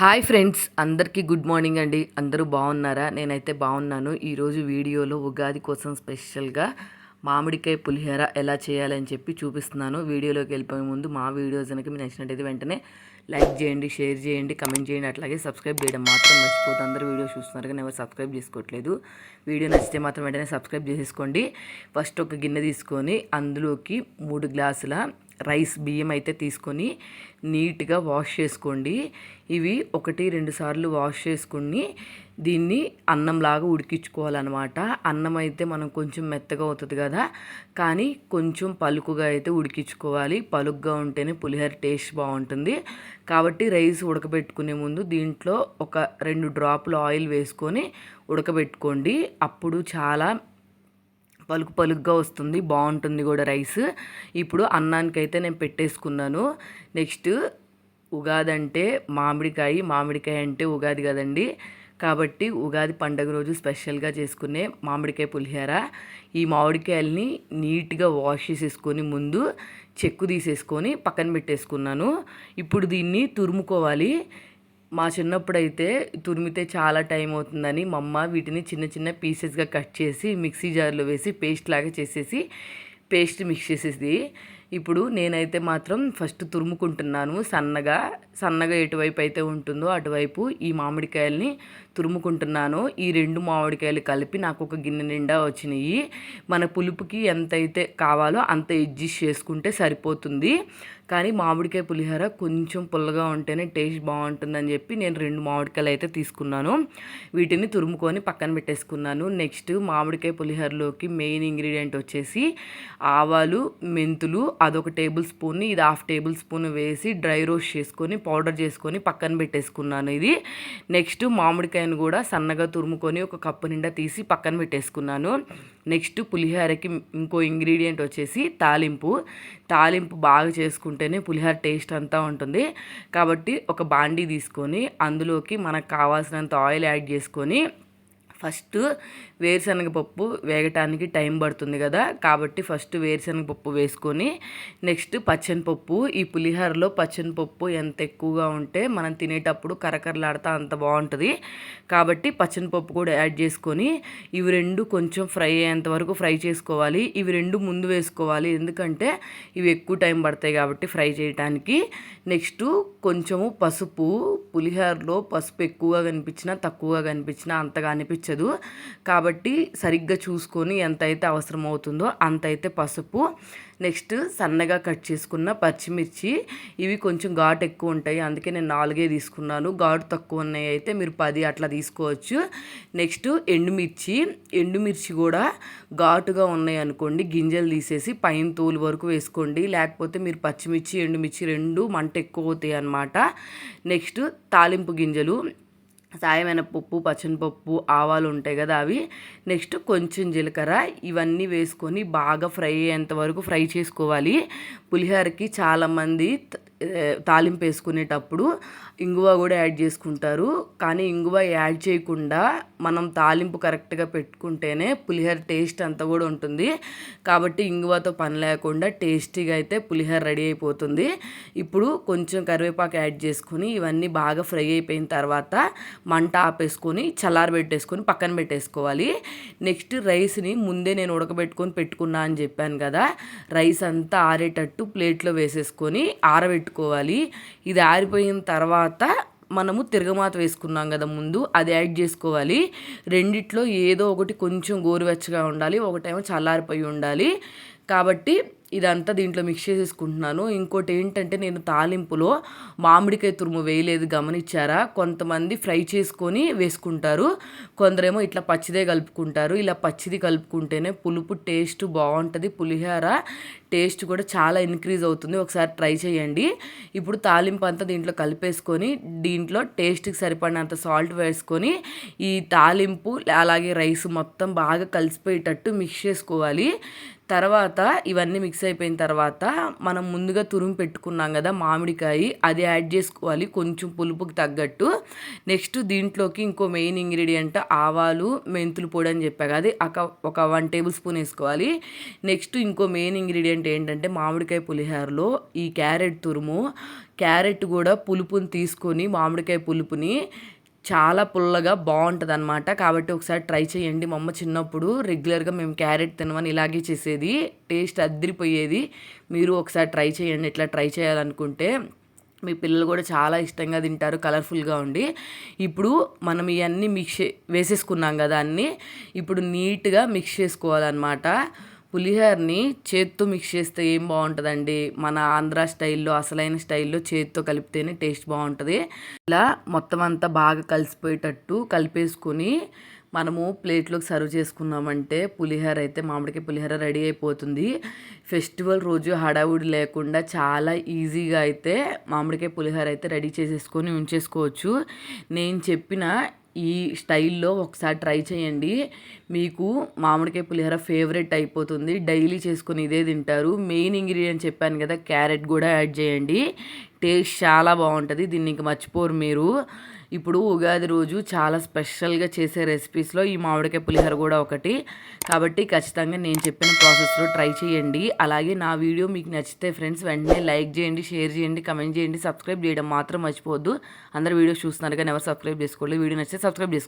Hi friends అందరికీ good morning అండి. అందరూ బాగున్నారా? నేనైతే బాగున్నాను. ఈరోజు వీడియోలో ఉగాది కోసం స్పెషల్గా మామిడికాయ పులిహోర ఎలా చేయాలని చెప్పి చూపిస్తున్నాను. వీడియోలోకి వెళ్ళిపోయే ముందు మా వీడియోస్ కనుక మీకు నచ్చినట్టయితే వెంటనే లైక్ చేయండి షేర్ చేయండి కమెంట్ చేయండి. అట్లాగే సబ్స్క్రైబ్ చేయడం మాత్రం మర్చిపోతే అందరూ వీడియో చూస్తున్నారు కానీ ఎవరు సబ్స్క్రైబ్ చేసుకోవట్లేదు. వీడియో నచ్చితే మాత్రం వెంటనే సబ్స్క్రైబ్ చేసేసుకోండి. ఫస్ట్ ఒక గిన్నె తీసుకొని అందులోకి మూడు గ్లాసుల రైస్ బియ్యం అయితే తీసుకొని నీట్గా వాష్ చేసుకోండి. ఇవి ఒకటి రెండు సార్లు వాష్ చేసుకుని దీన్ని అన్నంలాగా ఉడికించుకోవాలన్నమాట. అన్నం అయితే మనం కొంచెం మెత్తగా అవుతుంది కదా కానీ కొంచెం పలుకుగా అయితే ఉడికించుకోవాలి. పలుగ్గా ఉంటేనే పులిహోర టేస్ట్ బాగుంటుంది. కాబట్టి రైస్ ఉడకబెట్టుకునే ముందు దీంట్లో ఒక రెండు డ్రాపులు ఆయిల్ వేసుకొని ఉడకబెట్టుకోండి. అప్పుడు చాలా పలుకు పలుగ్గా వస్తుంది. బాగుంటుంది కూడా రైస్. ఇప్పుడు అన్నానికి అయితే నేను పెట్టేసుకున్నాను. నెక్స్ట్ ఉగాది అంటే మామిడికాయ. మామిడికాయ అంటే ఉగాది కదండి. కాబట్టి ఉగాది పండగ రోజు స్పెషల్గా చేసుకునే మామిడికాయ పులిహోర. ఈ మామిడికాయల్ని నీట్గా వాష్ చేసేసుకొని ముందు చెక్కు తీసేసుకొని పక్కన పెట్టేసుకున్నాను. ఇప్పుడు దీన్ని తురుముకోవాలి. మా చిన్నప్పుడైతే తురిమితే చాలా టైం అవుతుందని మా అమ్మ వీటిని చిన్న చిన్న పీసెస్గా కట్ చేసి మిక్సీ జార్లో వేసి పేస్ట్ లాగా చేసేసి పేస్ట్ మిక్స్ చేసేసి ఇప్పుడు నేనైతే మాత్రం ఫస్ట్ తురుముకుంటున్నాను సన్నగా సన్నగా ఎటువైపు అయితే ఉంటుందో అటువైపు ఈ మామిడికాయల్ని తురుముకుంటున్నాను. ఈ రెండు మామిడికాయలు కలిపి నాకు ఒక గిన్నె నిండా వచ్చినాయి. మన పులుపుకి ఎంతైతే కావాలో అంత అడ్జస్ట్ చేసుకుంటే సరిపోతుంది. కానీ మామిడికాయ పులిహోర కొంచెం పుల్లగా ఉంటేనే టేస్ట్ బాగుంటుందని చెప్పి నేను రెండు మామిడికాయలు అయితే తీసుకున్నాను. వీటిని తురుముకొని పక్కన పెట్టేసుకున్నాను. నెక్స్ట్ మామిడికాయ పులిహోరలోకి మెయిన్ ఇంగ్రీడియంట్ వచ్చేసి ఆవాలు మెంతులు అదొక టేబుల్ స్పూన్ ఇది హాఫ్ టేబుల్ స్పూన్ వేసి డ్రై రోస్ట్ చేసుకొని పౌడర్ చేసుకొని పక్కన పెట్టేసుకున్నాను ఇది. నెక్స్ట్ మామిడికాయను కూడా సన్నగా తురుముకొని ఒక కప్పు నిండా తీసి పక్కన పెట్టేసుకున్నాను. నెక్స్ట్ పులిహోరకి ఇంకో ఇంగ్రీడియంట్ వచ్చేసి తాలింపు. తాలింపు బాగా చేసుకుంటేనే పులిహోర టేస్ట్ అంతా ఉంటుంది. కాబట్టి ఒక బాండీ తీసుకొని అందులోకి మనకు కావాల్సినంత ఆయిల్ యాడ్ చేసుకొని ఫస్ట్ వేరుశనగ పప్పు వేగటానికి టైం పడుతుంది కదా కాబట్టి ఫస్ట్ వేరుశనగ పప్పు వేసుకొని నెక్స్ట్ పచ్చనిపప్పు ఈ పులిహోరలో పచ్చనిపప్పు ఎంత ఎక్కువగా ఉంటే మనం తినేటప్పుడు కరకరలాడుతా అంత బాగుంటుంది. కాబట్టి పచ్చనిపప్పు కూడా యాడ్ చేసుకొని ఇవి రెండు కొంచెం ఫ్రై అయ్యేంత వరకు ఫ్రై చేసుకోవాలి. ఇవి రెండు ముందు వేసుకోవాలి ఎందుకంటే ఇవి ఎక్కువ టైం పడతాయి కాబట్టి ఫ్రై చేయడానికి నెక్స్ట్ కొంచెము పసుపు పులిహోరలో పసుపు ఎక్కువగా కనిపించినా తక్కువగా కనిపించినా అంతగా అనిపించదు. కాబట్టి సరిగ్గా చూసుకొని ఎంత అయితే అవసరం అవుతుందో అంత అయితే పసుపు. నెక్స్ట్ సన్నగా కట్ చేసుకున్న పచ్చిమిర్చి. ఇవి కొంచెం ఘాటు ఎక్కువ ఉంటాయి. అందుకే నేను నాలుగే తీసుకున్నాను. ఘాటు తక్కువ ఉన్నాయి అయితే మీరు పది అట్లా తీసుకోవచ్చు. నెక్స్ట్ ఎండుమిర్చి. ఎండుమిర్చి కూడా ఘాటుగా ఉన్నాయి అనుకోండి. గింజలు తీసేసి పైన తోలు వరకు వేసుకోండి. లేకపోతే మీరు పచ్చిమిర్చి ఎండుమిర్చి రెండు మంట ఎక్కువ అవుతాయి అన్నమాట. నెక్స్ట్ తాలింపు గింజలు. సాయమైన పప్పు పచ్చనిపప్పు ఆవాలు ఉంటాయి కదా అవి. నెక్స్ట్ కొంచెం జీలకర్ర ఇవన్నీ వేసుకొని బాగా ఫ్రై అయ్యేంత వరకు ఫ్రై చేసుకోవాలి. పులిహోరకి చాలామంది తాలింపు వేసుకునేటప్పుడు ఇంగువ కూడా యాడ్ చేసుకుంటారు. కానీ ఇంగువ యాడ్ చేయకుండా మనం తాలింపు కరెక్ట్గా పెట్టుకుంటేనే పులిహోర టేస్ట్ అంతా కూడా ఉంటుంది. కాబట్టి ఇంగువతో పని లేకుండా టేస్టీగా అయితే పులిహోర రెడీ అయిపోతుంది. ఇప్పుడు కొంచెం కరివేపాకు యాడ్ చేసుకుని ఇవన్నీ బాగా ఫ్రై అయిపోయిన తర్వాత మంట ఆపేసుకొని చల్లారబెట్టేసుకొని పక్కన పెట్టేసుకోవాలి. నెక్స్ట్ రైస్ని ముందే నేను ఉడకబెట్టుకొని పెట్టుకున్నా అని చెప్పాను కదా రైస్ అంతా ఆరేటట్టు ప్లేట్లో వేసేసుకొని పెట్టుకోవాలి. ఇది ఆరిపోయిన తర్వాత మనము తిరగమాత వేసుకున్నాం కదా ముందు అది యాడ్ చేసుకోవాలి. రెండిట్లో ఏదో ఒకటి కొంచెం గోరువెచ్చగా ఉండాలి. ఒకటేమో చల్లారిపోయి ఉండాలి. కాబట్టి ఇదంతా దీంట్లో మిక్స్ చేసేసుకుంటున్నాను. ఇంకోటి ఏంటంటే నేను తాలింపులో మామిడికాయ తురుము వేయలేదు గమనించారా కొంతమంది ఫ్రై చేసుకొని వేసుకుంటారు. కొందరేమో ఇట్లా పచ్చిదే కలుపుకుంటారు. ఇలా పచ్చిది కలుపుకుంటేనే పులుపు టేస్ట్ బాగుంటుంది. పులిహోర టేస్ట్ కూడా చాలా ఇంక్రీజ్ అవుతుంది. ఒకసారి ట్రై చేయండి. ఇప్పుడు తాలింపు అంతా దీంట్లో కలిపేసుకొని దీంట్లో టేస్ట్కి సరిపడినంత సాల్ట్ వేసుకొని ఈ తాలింపు అలాగే రైస్ మొత్తం బాగా కలిసిపోయేటట్టు మిక్స్ చేసుకోవాలి. తర్వాత ఇవన్నీ మిక్స్ మిక్స్ అయిపోయిన తర్వాత మనం ముందుగా తురుము పెట్టుకున్నాం కదా మామిడికాయ అది యాడ్ చేసుకోవాలి కొంచెం పులుపుకి తగ్గట్టు. నెక్స్ట్ దీంట్లోకి ఇంకో మెయిన్ ఇంగ్రీడియంట్ ఆవాలు మెంతులు పొడి అని చెప్పాక అది ఒక ఒక వన్ టేబుల్ స్పూన్ వేసుకోవాలి. నెక్స్ట్ ఇంకో మెయిన్ ఇంగ్రీడియంట్ ఏంటంటే మామిడికాయ పులిహోరలో ఈ క్యారెట్ తురుము. క్యారెట్ కూడా పులుపుని తీసుకొని మామిడికాయ పులుపుని చాలా పుల్లగా బాగుంటుంది అనమాట కాబట్టి ఒకసారి ట్రై చేయండి. మా అమ్మ చిన్నప్పుడు రెగ్యులర్గా మేము క్యారెట్ తినమని ఇలాగే చేసేది. టేస్ట్ అద్దరిపోయేది. మీరు ఒకసారి ట్రై చేయండి. ఇట్లా ట్రై చేయాలనుకుంటే మీ పిల్లలు కూడా చాలా ఇష్టంగా తింటారు. కలర్ఫుల్గా ఉండి. ఇప్పుడు మనం ఇవన్నీ మిక్స్ వేసేసుకున్నాం కదా అన్నీ. ఇప్పుడు నీట్గా మిక్స్ చేసుకోవాలన్నమాట. పులిహోరని చేత్తో మిక్స్ చేస్తే ఏం బాగుంటుందండి? మన ఆంధ్ర స్టైల్లో అసలైన స్టైల్లో చేత్తో కలిపితేనే టేస్ట్ బాగుంటుంది. ఇలా మొత్తం అంతా బాగా కలిసిపోయేటట్టు కలిపేసుకొని మనము ప్లేట్లోకి సర్వ్ చేసుకున్నామంటే పులిహోర అయితే మామిడికాయ పులిహోర రెడీ అయిపోతుంది. ఫెస్టివల్ రోజు హడావుడి లేకుండా చాలా ఈజీగా అయితే మామిడికాయ పులిహోర అయితే రెడీ చేసేసుకొని ఉంచేసుకోవచ్చు. నేను చెప్పిన ఈ స్టైల్లో ఒకసారి ట్రై చేయండి. మీకు మామిడికాయ పులిహోర ఫేవరెట్ అయిపోతుంది. డైలీ చేసుకొని ఇదే తింటారు. మెయిన్ ఇంగ్రీడియంట్ చెప్పాను కదా క్యారెట్ కూడా యాడ్ చేయండి. టేస్ట్ చాలా బాగుంటుంది. దీన్ని ఇంక మర్చిపోరు మీరు. ఇప్పుడు ఉగాది రోజు చాలా స్పెషల్గా చేసే రెసిపీస్లో ఈ మామిడికాయ పులిహోర కూడా ఒకటి. కాబట్టి ఖచ్చితంగా నేను చెప్పిన ప్రాసెస్లో ట్రై చేయండి. అలాగే నా వీడియో మీకు నచ్చితే ఫ్రెండ్స్ వెంటనే లైక్ చేయండి షేర్ చేయండి కమెంట్ చేయండి సబ్స్క్రైబ్ చేయడం మాత్రం మర్చిపోవద్దు. అందరు వీడియో చూస్తున్నారు కానీ ఎవరు సబ్స్క్రైబ్ చేసుకోలేదు. వీడియో నచ్చితే సబ్స్క్రైబ్ చేసుకోండి